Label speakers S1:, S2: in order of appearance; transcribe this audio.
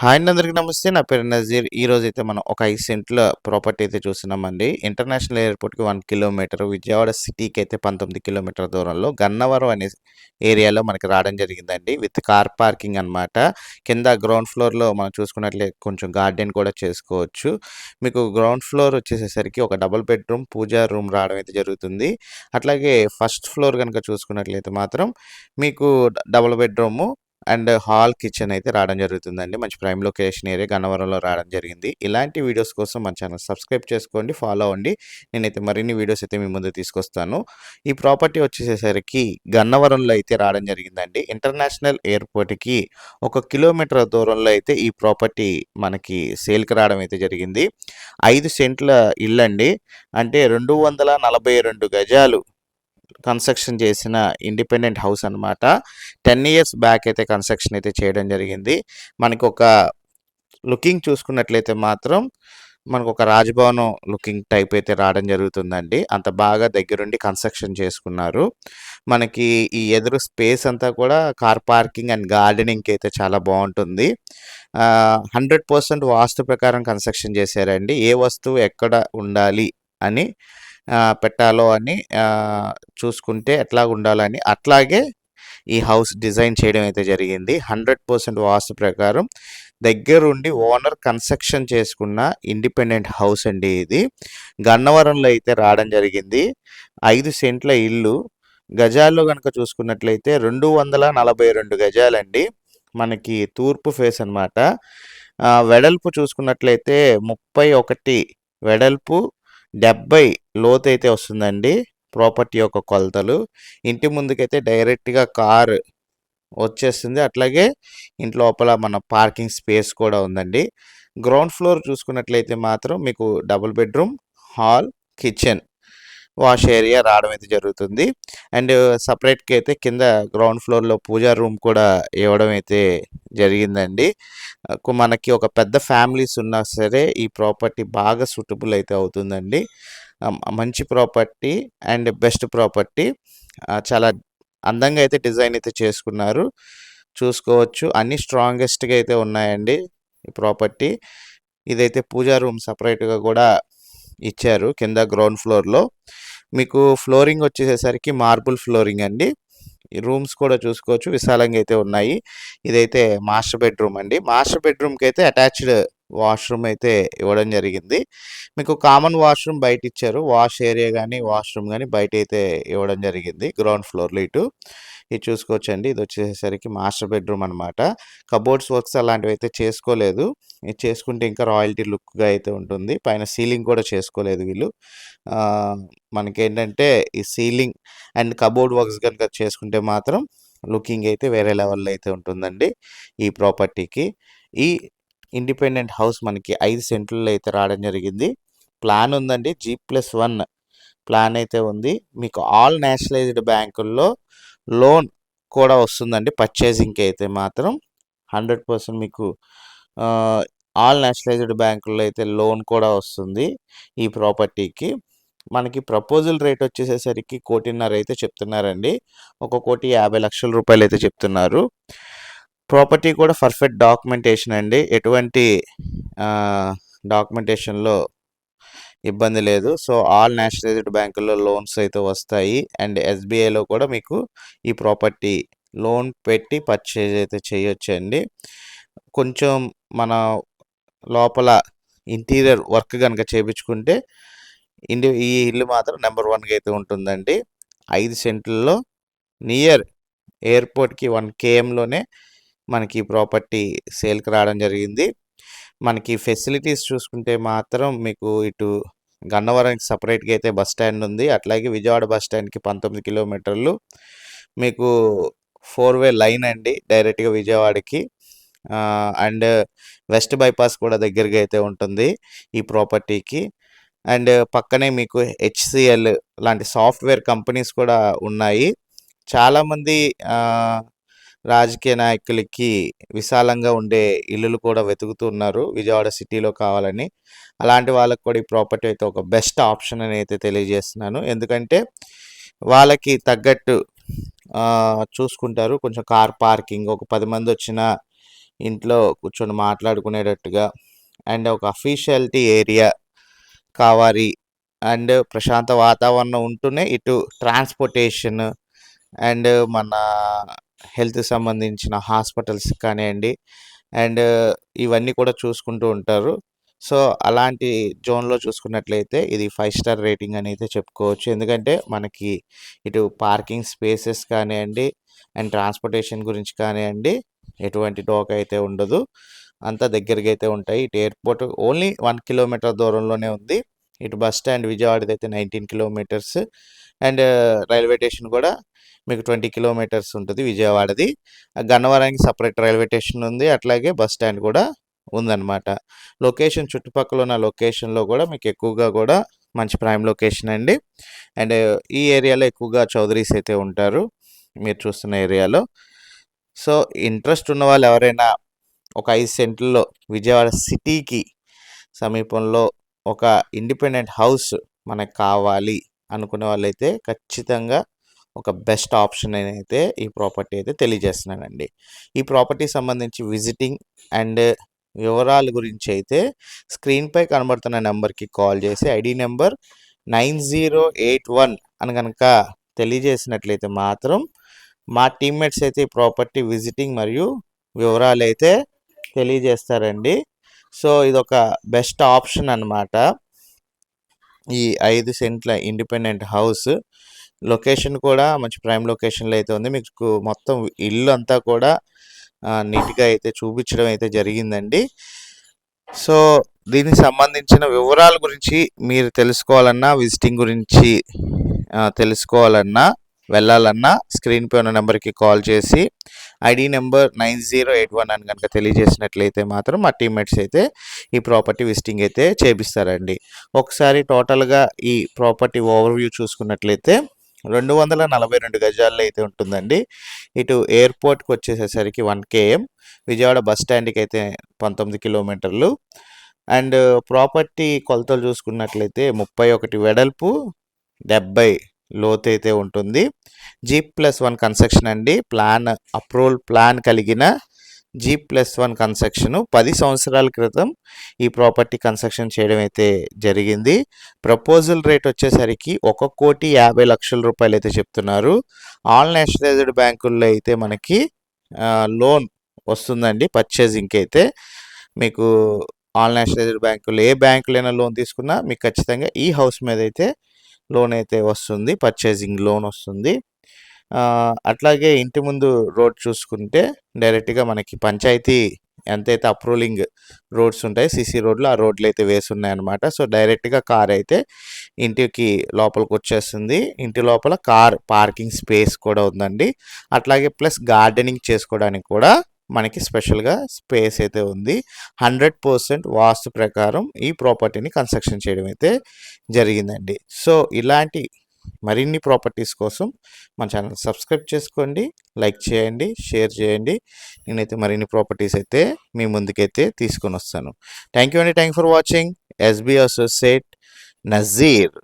S1: Hi అండి అందరికీ నమస్తే. నా పేరు నజీర్. ఈ రోజు అయితే మనం ఒక ఐదు సెంట్ల ప్రాపర్టీ అయితే చూస్తున్నామండి. ఇంటర్నేషనల్ ఎయిర్పోర్ట్కి వన్ కిలోమీటర్ విజయవాడ సిటీకి అయితే పంతొమ్మిది కిలోమీటర్ దూరంలో గన్నవరం అనే ఏరియాలో మనకి రావడం జరిగిందండి. విత్ కార్ పార్కింగ్ అన్నమాట. కింద గ్రౌండ్ ఫ్లోర్లో మనం చూసుకున్నట్లే కొంచెం గార్డెన్ కూడా చేసుకోవచ్చు. మీకు గ్రౌండ్ ఫ్లోర్ వచ్చేసేసరికి ఒక డబుల్ బెడ్రూమ్ పూజా రూమ్ రావడం అయితే జరుగుతుంది. అట్లాగే ఫస్ట్ ఫ్లోర్ కనుక చూసుకున్నట్లయితే మాత్రం మీకు double bedroom and hall kitchen అయితే రావడం జరుగుతుందండి. మంచి ప్రైమ్ లొకేషన్ ఏరియా గన్నవరంలో రావడం జరిగింది. ఇలాంటి వీడియోస్ కోసం మన ఛానల్ సబ్స్క్రైబ్ చేసుకోండి ఫాలో అవ్వండి. నేనైతే మరిన్ని వీడియోస్ అయితే మీ ముందు తీసుకొస్తాను. ఈ ప్రాపర్టీ వచ్చేసేసరికి గన్నవరంలో అయితే రావడం జరిగిందండి. ఇంటర్నేషనల్ ఎయిర్పోర్ట్కి ఒక కిలోమీటర్ దూరంలో అయితే ఈ ప్రాపర్టీ మనకి సేల్కి రావడం అయితే జరిగింది. ఐదు సెంట్ల ఇల్లు అండి అంటే రెండు వందల నలభై రెండు గజాలు కన్స్ట్రక్షన్ చేసిన ఇండిపెండెంట్ హౌస్ అన్నమాట. టెన్ ఇయర్స్ బ్యాక్ అయితే కన్స్ట్రక్షన్ అయితే చేయడం జరిగింది. మనకి ఒక లుకింగ్ చూసుకున్నట్లయితే మాత్రం మనకు ఒక రాజభవనం లుకింగ్ టైప్ అయితే రావడం జరుగుతుందండి. అంత బాగా దగ్గరుండి కన్స్ట్రక్షన్ చేసుకున్నారు. మనకి ఈ ఎదురు స్పేస్ అంతా కూడా కార్ పార్కింగ్ అండ్ గార్డెనింగ్కి అయితే చాలా బాగుంటుంది. హండ్రెడ్ పర్సెంట్ వాస్తు ప్రకారం కన్స్ట్రక్షన్ చేశారండి. ఏ వస్తువు ఎక్కడ ఉండాలి అని పెట్టాలో అని చూసుకుంటే ఎట్లా ఉండాలని. అట్లాగే ఈ హౌస్ డిజైన్ చేయడం అయితే జరిగింది. హండ్రెడ్ పర్సెంట్ వాస్తు ప్రకారం దగ్గరుండి ఓనర్ కన్స్ట్రక్షన్ చేసుకున్న ఇండిపెండెంట్ హౌస్ అండి ఇది. గన్నవరంలో అయితే రావడం జరిగింది. ఐదు సెంట్ల ఇల్లు. గజాల్లో కనుక చూసుకున్నట్లయితే రెండు వందల నలభై రెండు గజాలండి. మనకి తూర్పు ఫేస్ అనమాట వెడల్పు చూసుకున్నట్లయితే ముప్పై ఒకటి వెడల్పు డెబ్బై లోతు అయితే వస్తుందండి ప్రాపర్టీ యొక్క కొలతలు. ఇంటి ముందుకైతే డైరెక్ట్గా కారు వచ్చేస్తుంది. అట్లాగే ఇంటి లోపల మన పార్కింగ్ స్పేస్ కూడా ఉందండి. గ్రౌండ్ ఫ్లోర్ చూసుకున్నట్లయితే మాత్రం మీకు double bedroom hall kitchen wash area రావడం అయితే జరుగుతుంది. అండ్ సపరేట్గా అయితే కింద గ్రౌండ్ ఫ్లోర్లో పూజా రూమ్ కూడా ఇవ్వడం అయితే జరిగిందండి. మనకి ఒక పెద్ద ఫ్యామిలీస్ ఉన్నా సరే ఈ ప్రాపర్టీ బాగా సూటబుల్ అయితే అవుతుందండి. మంచి ప్రాపర్టీ అండ్ బెస్ట్ ప్రాపర్టీ. చాలా అందంగా అయితే డిజైన్ అయితే చేసుకున్నారు. చూసుకోవచ్చు. అన్ని స్ట్రాంగెస్ట్గా అయితే ఉన్నాయండి ఈ ప్రాపర్టీ. ఇదైతే పూజా రూమ్ సపరేట్గా కూడా ఇచ్చారు కింద గ్రౌండ్ ఫ్లోర్లో మీకు ఫ్లోరింగ్ వచ్చేసేసరికి మార్బుల్ ఫ్లోరింగ్ అండి. ఈ రూమ్స్ కూడా చూసుకోవచ్చు. విశాలంగా అయితే ఉన్నాయి. ఇదైతే మాస్టర్ బెడ్రూమ్ అండి. మాస్టర్ బెడ్రూమ్కి అయితే అటాచ్డ్ వాష్రూమ్ అయితే ఇవ్వడం జరిగింది. మీకు కామన్ వాష్రూమ్ బయట ఇచ్చారు. వాష్ ఏరియా కానీ వాష్రూమ్ కానీ బయట అయితే ఇవ్వడం జరిగింది. గ్రౌండ్ ఫ్లోర్లో ఇటు. ఇది చూసుకోవచ్చండి. ఇది వచ్చేసరికి మాస్టర్ బెడ్రూమ్ అనమాట కబోర్డ్స్ వర్క్స్ అలాంటివి అయితే చేసుకోలేదు. ఇది చేసుకుంటే ఇంకా రాయల్టీ లుక్గా అయితే ఉంటుంది. పైన సీలింగ్ కూడా చేసుకోలేదు వీళ్ళు. మనకేంటంటే ఈ సీలింగ్ అండ్ కబోర్డ్ వర్క్స్ కనుక చేసుకుంటే మాత్రం లుకింగ్ అయితే వేరే లెవెల్లో అయితే ఉంటుందండి ఈ ప్రాపర్టీకి. ఈ ఇండిపెండెంట్ హౌస్ మనకి ఐదు సెంట్లలో అయితే రావడం జరిగింది. ప్లాన్ ఉందండి. జీ ప్లస్ వన్ ప్లాన్ అయితే ఉంది. మీకు ఆల్ నేషనలైజ్డ్ బ్యాంకుల్లో లోన్ కూడా వస్తుందండి పర్చేసింగ్కి అయితే మాత్రం. హండ్రెడ్ పర్సెంట్ మీకు ఆల్ నేషనలైజ్డ్ బ్యాంకుల్లో అయితే లోన్ కూడా వస్తుంది ఈ ప్రాపర్టీకి. మనకి ప్రపోజల్ రేట్ వచ్చేసేసరికి కోటిన్నర అయితే చెప్తున్నారండి. ఒక కోటి యాభై లక్షల రూపాయలు అయితే చెప్తున్నారు. ప్రాపర్టీ కూడా పర్ఫెక్ట్ డాక్యుమెంటేషన్ అండి. ఎటువంటి డాక్యుమెంటేషన్లో ఇబ్బంది లేదు. సో ఆల్ నేషనలైజ్డ్ బ్యాంకుల్లో లోన్స్ అయితే వస్తాయి. అండ్ ఎస్బీఐలో కూడా మీకు ఈ ప్రాపర్టీ లోన్ పెట్టి పర్చేజ్ అయితే చేయొచ్చండి. కొంచెం మన లోపల ఇంటీరియర్ వర్క్ కనుక చేయించుకుంటే ఇండి ఈ ఇల్లు మాత్రం నెంబర్ వన్గా అయితే ఉంటుందండి. ఐదు సెంట్లలో నియర్ ఎయిర్పోర్ట్కి వన్ కేఎంలోనే మనకి ఈ ప్రాపర్టీ సేల్కి రావడం జరిగింది. మనకి ఫెసిలిటీస్ చూసుకుంటే మాత్రం మీకు ఇటు గన్నవరానికి సపరేట్గా అయితే బస్ స్టాండ్ ఉంది. అట్లాగే విజయవాడ బస్ స్టాండ్కి పంతొమ్మిది కిలోమీటర్లు. మీకు ఫోర్ వే లైన్ అండి డైరెక్ట్గా విజయవాడకి. అండ్ వెస్ట్ బైపాస్ కూడా దగ్గరగా అయితే ఉంటుంది ఈ ప్రాపర్టీకి. అండ్ పక్కనే మీకు హెచ్సిఎల్ లాంటి సాఫ్ట్వేర్ కంపెనీస్ కూడా ఉన్నాయి. చాలామంది రాజకీయ నాయకులకి విశాలంగా ఉండే ఇల్లులు కూడా వెతుకుతూ ఉన్నారు. విజయవాడ సిటీలో కావాలని. అలాంటి వాళ్ళకి కూడా ఈ ప్రాపర్టీ అయితే ఒక బెస్ట్ ఆప్షన్ అని అయితే తెలియజేస్తున్నాను. ఎందుకంటే వాళ్ళకి తగ్గట్టు చూసుకుంటారు. కొంచెం కార్ పార్కింగ్ ఒక పది మంది వచ్చిన ఇంట్లో కూర్చొని మాట్లాడుకునేటట్టుగా. అండ్ ఒక అఫీషియాలిటీ ఏరియా కావాలి. అండ్ ప్రశాంత వాతావరణం ఉంటూనే ఇటు ట్రాన్స్పోర్టేషన్ అండ్ మన హెల్త్ సంబంధించిన హాస్పిటల్స్ కానివ్వండి అండ్ ఇవన్నీ కూడా చూసుకుంటూ ఉంటారు. సో అలాంటి జోన్లో చూసుకున్నట్లయితే ఇది ఫైవ్ స్టార్ రేటింగ్ అని అయితే చెప్పుకోవచ్చు. ఎందుకంటే మనకి ఇటు పార్కింగ్ స్పేసెస్ కానివ్వండి అండ్ ట్రాన్స్పోర్టేషన్ గురించి కానివ్వండి ఎటువంటి డోక్ అయితే ఉండదు. అంతా దగ్గరగా అయితే ఉంటాయి. ఇటు ఎయిర్పోర్ట్ ఓన్లీ వన్ కిలోమీటర్ దూరంలోనే ఉంది. ఇటు బస్ స్టాండ్ విజయవాడది అయితే nineteen kilometres and railway station కూడా మీకు ట్వంటీ కిలోమీటర్స్ ఉంటుంది విజయవాడది. గన్నవరానికి సపరేట్ రైల్వే స్టేషన్ ఉంది. అట్లాగే బస్ స్టాండ్ కూడా ఉందన్నమాట. లొకేషన్ చుట్టుపక్కల ఉన్న లొకేషన్లో కూడా మీకు ఎక్కువగా కూడా మంచి ప్రైమ్ లొకేషన్ అండి. అండ్ ఈ ఏరియాలో ఎక్కువగా చౌదరీస్ అయితే ఉంటారు. మీరు చూస్తున్న ఏరియాలో. సో ఇంట్రెస్ట్ ఉన్న వాళ్ళు ఎవరైనా ఒక ఐదు సెంట్లలో విజయవాడ సిటీకి సమీపంలో ఒక ఇండిపెండెంట్ హౌస్ మనకు కావాలి అనుకునే వాళ్ళైతే ఖచ్చితంగా ఒక బెస్ట్ ఆప్షన్ అయితే ఈ ప్రాపర్టీ అయితే తెలియజేస్తున్నానండి. ఈ ప్రాపర్టీ సంబంధించి విజిటింగ్ అండ్ వివరాల గురించి అయితే స్క్రీన్పై కనబడుతున్న నెంబర్కి కాల్ చేసి ID number nine zero eight one అని కనుక తెలియజేసినట్లయితే మాత్రం మా టీమ్మేట్స్ అయితే ఈ ప్రాపర్టీ విజిటింగ్ మరియు వివరాలు అయితే తెలియజేస్తారండి. సో ఇదొక బెస్ట్ ఆప్షన్ అనమాట ఈ ఐదు సెంట్ల ఇండిపెండెంట్ హౌస్ లొకేషన్ కూడా మంచి ప్రైమ్ లొకేషన్లో అయితే ఉంది. మీకు మొత్తం ఇల్లు అంతా కూడా నీట్గా అయితే చూపించడం అయితే జరిగిందండి. సో దీనికి సంబంధించిన వివరాల గురించి మీరు తెలుసుకోవాలన్నా విజిటింగ్ గురించి తెలుసుకోవాలన్నా వెళ్ళాలన్నా స్క్రీన్పై ఉన్న నెంబర్కి కాల్ చేసి ID number nine zero eight one అని కనుక తెలియజేసినట్లయితే మాత్రం మా టీమ్మేట్స్ అయితే ఈ ప్రాపర్టీ విజిటింగ్ అయితే చేపిస్తారండి. ఒకసారి టోటల్గా ఈ ప్రాపర్టీ ఓవర్వ్యూ చూసుకున్నట్లయితే రెండు వందల నలభై రెండు గజాల్లో అయితే ఉంటుందండి. ఇటు ఎయిర్పోర్ట్కి వచ్చేసేసరికి one K M Vijayawada bus స్టాండ్కి అయితే పంతొమ్మిది కిలోమీటర్లు. అండ్ ప్రాపర్టీ కొలతలు చూసుకున్నట్లయితే ముప్పై ఒకటి వెడల్పు డెబ్బై లోతు అయితే ఉంటుంది. జీ ప్లస్ వన్ కన్స్ట్రక్షన్ అండి. ప్లాన్ అప్రూవల్ ప్లాన్ కలిగిన జీ ప్లస్ వన్ కన్స్ట్రక్షన్ పది సంవత్సరాల క్రితం ఈ ప్రాపర్టీ కన్స్ట్రక్షన్ చేయడం అయితే జరిగింది. ప్రపోజల్ రేట్ వచ్చేసరికి ఒక కోటి యాభై లక్షల రూపాయలు అయితే చెప్తున్నారు. ఆల్ నేషనలైజ్డ్ బ్యాంకుల్లో అయితే మనకి లోన్ వస్తుందండి పర్చేజింగ్కి అయితే. మీకు ఆల్ నేషనలైజ్డ్ బ్యాంకులు ఏ బ్యాంకులైనా లోన్ తీసుకున్నా మీకు ఖచ్చితంగా ఈ హౌస్ మీద అయితే లోన్ అయితే వస్తుంది పర్చేజింగ్ లోన్ వస్తుంది. అట్లాగే ఇంటి ముందు రోడ్ చూసుకుంటే డైరెక్ట్గా మనకి పంచాయతీ ఎంతైతే అప్రూలింగ్ రోడ్స్ ఉంటాయి సిసి రోడ్లు ఆ రోడ్లు అయితే వేసి ఉన్నాయన్నమాట సో డైరెక్ట్గా కార్ అయితే ఇంటికి లోపలికి వచ్చేస్తుంది. ఇంటి లోపల కార్ పార్కింగ్ స్పేస్ కూడా ఉందండి. అట్లాగే ప్లస్ గార్డెనింగ్ చేసుకోవడానికి కూడా మనకి స్పెషల్గా స్పేస్ అయితే ఉంది. హండ్రెడ్ పర్సెంట్ వాస్తు ప్రకారం ఈ ప్రాపర్టీని కన్స్ట్రక్షన్ చేయడం అయితే జరిగిందండి. సో ఇలాంటి మరిన్ని ప్రాపర్టీస్ కోసం మన ఛానల్ సబ్స్క్రైబ్ చేసుకోండి లైక్ చేయండి షేర్ చేయండి. నేనైతే మరిన్ని ప్రాపర్టీస్ అయితే మీ ముందుకైతే తీసుకొని వస్తాను. థ్యాంక్ యూ అండి. Thank for watching. SB associate Nazeer.